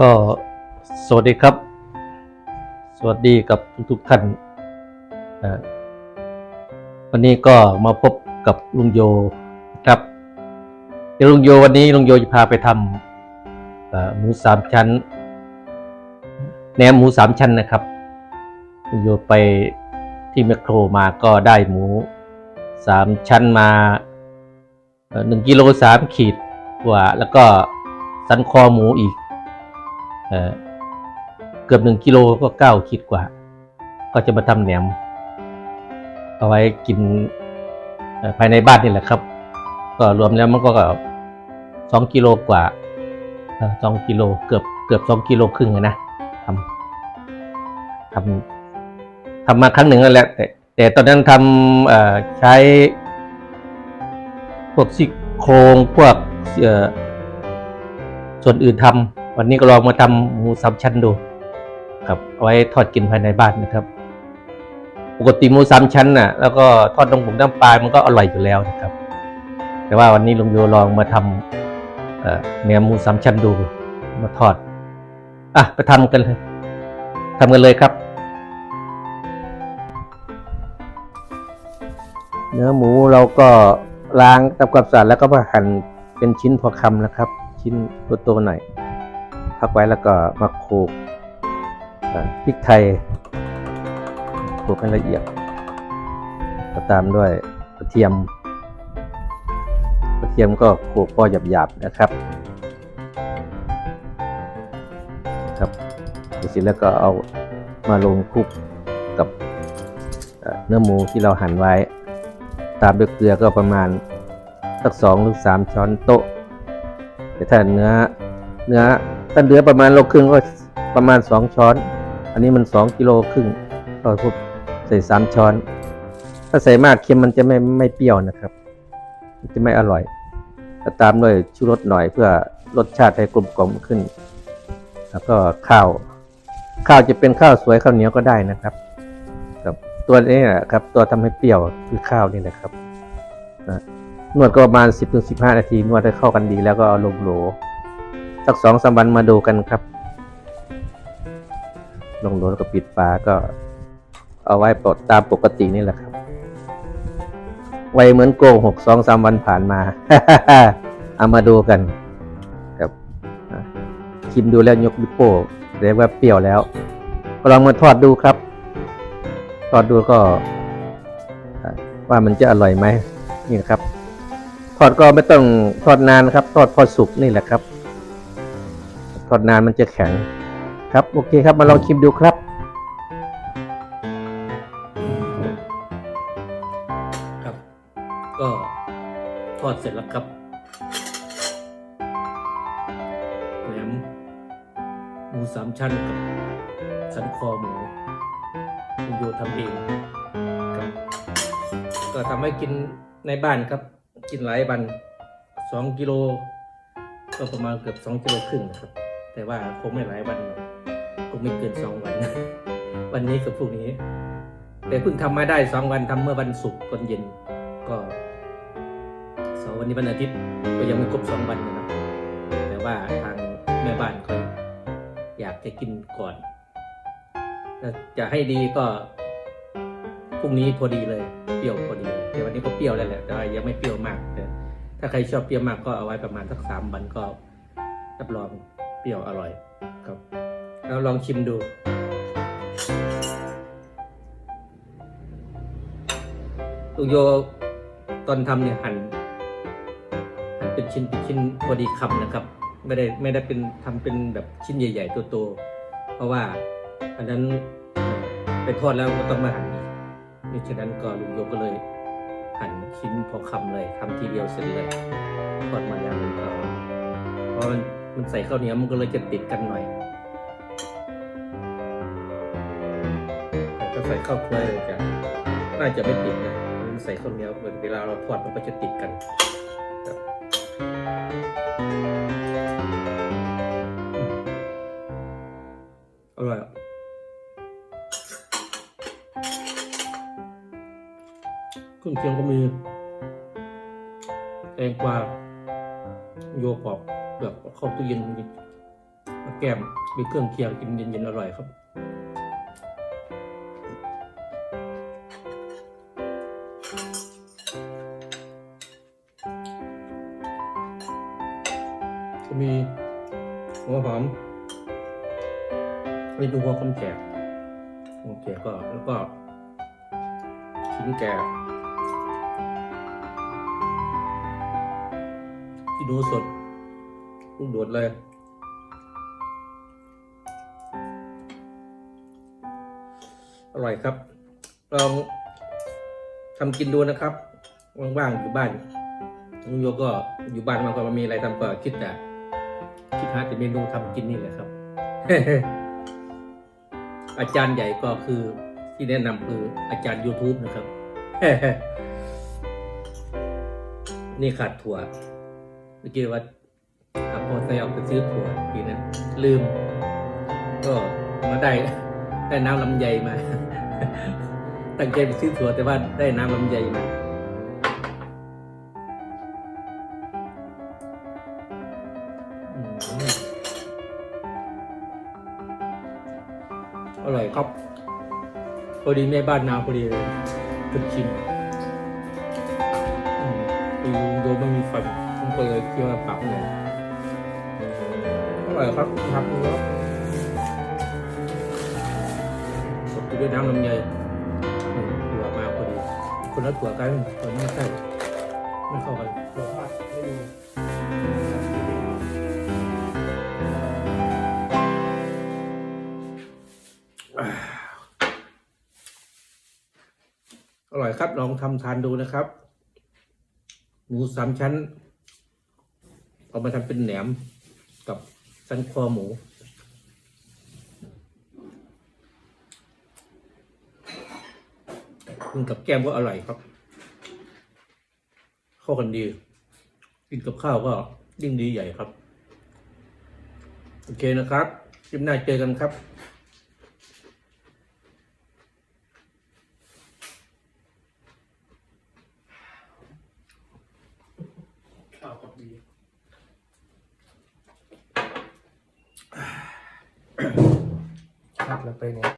ก็สวัสดีครับ สวัสดีกับทุกๆท่านวันนี้ก็มาพบกับลุงโยนะครับเดี๋ยวลุงโยวันนี้ลุงโยจะพาไปทำหมูสามชั้นแหนมหมูสามชั้นนะครับลุงโยไปที่แมคโครมาก็ได้หมูสามชั้นมาหนึ่งกิโลสามขีดกว่า แล้วก็สันคอหมูอีก เเกือบหนึ่งกิโลก็เก้าขีดกว่า ก็จะมาทำแหนม เอาไว้กินภายในบ้านนี่แหละครับ ก็รวมแล้วมันก็สองกิโลกว่าสองกิโลเกือบเกือบสองกิโลครึ่งเลยนะทำทำทำมาครั้งหนึ่งนั่นแหละแต่แต่ตอนนั้นทำใช้พวกซี่โครงพวกส่วนอื่นทำ วันนี้ก็ลองมาทำหมูสามชั้นดูครับเอาไว้ทอดกินภายในบ้านนะครับ ปกติหมูสามชั้นน่ะแล้วก็ทอดน้ำผงน้ำปลามันก็อร่อยอยู่แล้วนะครับ แต่ว่าวันนี้ลุงโยลองมาทำเนื้อหมูสามชั้นดูมาทอดอะไปทำกันเลยทำกันเลยครับ เนื้อหมูเราก็ล้างทำความสะอาดแล้วก็มาหั่นเป็นชิ้นพอคำนะครับ ชิ้นตัวๆหน่อย พักไว้แล้วก็มาโขลกพริกไทยโขลกให้ละเอียดก็ตามด้วยกระเทียมกระเทียมก็โขลกพอหยาบๆนะครับครับเสร็จแล้วก็เอามาลงคลุกกับเอ่อเนื้อหมูที่เราหั่นไว้ ตามด้วยเกลือก็ประมาณสักสองหรือสามช้อนโต๊ะแต่ถ้าเนื้อเนื้อ ถ้าเนื้อประมาณโลครึ่งก็ประมาณสองช้อน อันนี้มันสองกิโลครึ่งก็พบใส่สามช้อน ถ้าใส่มากเค็มมันจะไม่ไม่เปรี้ยวนะครับจะไม่อร่อยก็ตามด้วยชูรสหน่อยเพื่อรสชาติให้กลมกล่อมขึ้น แล้วก็ข้าว ข้าวจะเป็นข้าวสวยข้าวเหนียวก็ได้นะครับครับตัวนี้แหละครับ ตัวทำให้เปรี้ยวคือข้าวนี่แหละครับนวดก็ประมาณ 10-15ถึงนาทีนวดให้เข้ากันดีแล้วก็เอาลงโหล สักสองสามวันมาดูกันครับ ลงโหลแล้วก็ปิดฝาก็ เอาไว้ปลดตามปกตินี่แหละครับ ไวเหมือนโกหกสองสามวันผ่านมา เอามาดูกันครับชิมดูแล้วยกนิ้วโป้เรียกว่าเปรี้ยวแล้ว ก็ลองมาทอดดูครับ ทอดดูก็ว่ามันจะอร่อยไหมนี่ครับ ทอดก็ไม่ต้องทอดนานครับ ทอดพอสุกนี่แหละครับ ทอดนานมันจะแข็ง ครับโอเคครับมาลองชิมดูครับ ครับ ก็ทอดเสร็จแล้วครับแหนมหมูสามชั้นกับสันคอหมูคุณโยทำเองครับ ก็ทำให้กินในบ้านครับ กินหลายวันสองกิโลก็ประมาณเกือบสองกิโลครึ่งนะครับ แต่ว่าคงไม่หลายวันหรอกคงไม่เกินสองวัน วันนี้กับพรุ่งนี้ แต่เพิ่งทำมาได้สองวันทำเมื่อวันศุกร์ตอนเย็น ก็สาร์วันนี้วันอาทิตย์ก็ยังไม่ครบสองวันนะครับ แต่ว่าทางแม่บ้านเขาอยากจะกินก่อนจะให้ดีก็พรุ่งนี้พอดีเลยเปรี้ยวพอดีแต่วันนี้ก็เปรี้ยวแล้วแหละแต่ยังไม่เปรี้ยวมากแต่ถ้าใครชอบเปรี้ยวมากก็เอาไว้ประมาณสักสามวันก็รับรอง รี้ยวอร่อยครับแล้วลองชิมดู ตุโยตอนทำเนี่ยหั่นหั่นเป็นชิ้นเป็นชิ้นพอดีคำนะครับ ไม่ได้ไม่ได้เป็นทำเป็นแบบชิ้นใหญ่ ๆ ตัวๆเพราะว่าอันนั้นไปทอดแล้วก็ต้องมาหั่นอีกนี่ฉะนั้นก็ลุงโยก็เลยหั่นชิ้นพอคำเลยทำทีเดียวเสร็จเลยทอดมาอย่างเพราะมัน มันใส่ข้าวเหนียวมันก็เลยจะติดกันหน่อยแต่ถ้าใส่ข้าวเคยจะน่าจะไม่ติดนะมันใส่ข้าวเหนียวเวลาเราทอดมันก็จะติดกันอร่อยอะเครื่องเคียงก็มีแตงกวาโยกปอก แบบเข้าตู้เย็นมาแก้มมีเครื่องเคียงกินเย็นๆอร่อยครับก็มีหัวหอมนี่ดูหัวคนแก่คนแก่ก็แล้วก็ชิ้นแก่ที่ดูสด ลูกโดดเลย อร่อยครับ ลองทำกินดูนะครับ ว่างๆอยู่บ้านลุงโยก็อยู่บ้านมันก็ไมมีอะไรทำก็คิดแต่คิดหาแต่เมนูทำกินนี่แหละครับ อาจารย์ใหญ่ก็คือที่แนะนำคืออาจารย์ YouTube นะครับ นี่ขาดถั่วเมื่อกี้ว่า ขับมอเตอร์ไซค์ออกไปซื้อถั่วทีนั้นลืม ก็มาได้ได้น้ำลำไยมา ตั้งใจไปซื้อถั่วแต่ว่าได้น้ำลำไยมาอร่อยครับ พอดีแม่บ้านนาพอดีเลยฝึกชิมอืมคือโดยไม่มีฟันผมก็เลยเคี่ยวปากเลย ร่อยครับครับเนื้อสดด้วยน้ำลำไยถั่วมาพอดี คนละถั่วกันคนไม่ใช่ไม่เข้ากันถั่วทอดไม่มีอร่อยครับ ลองทำทานดูนะครับ หมูสามชั้น เอามาทำเป็นแหนมกับ สันคอหมู กินกับแก้มก็อร่อยครับ เข้ากันดี กินกับข้าวก็ยิ่งดีใหญ่ครับ โอเคนะครับคลิปหน้าเจอกันครับข้าวกับดี na pre.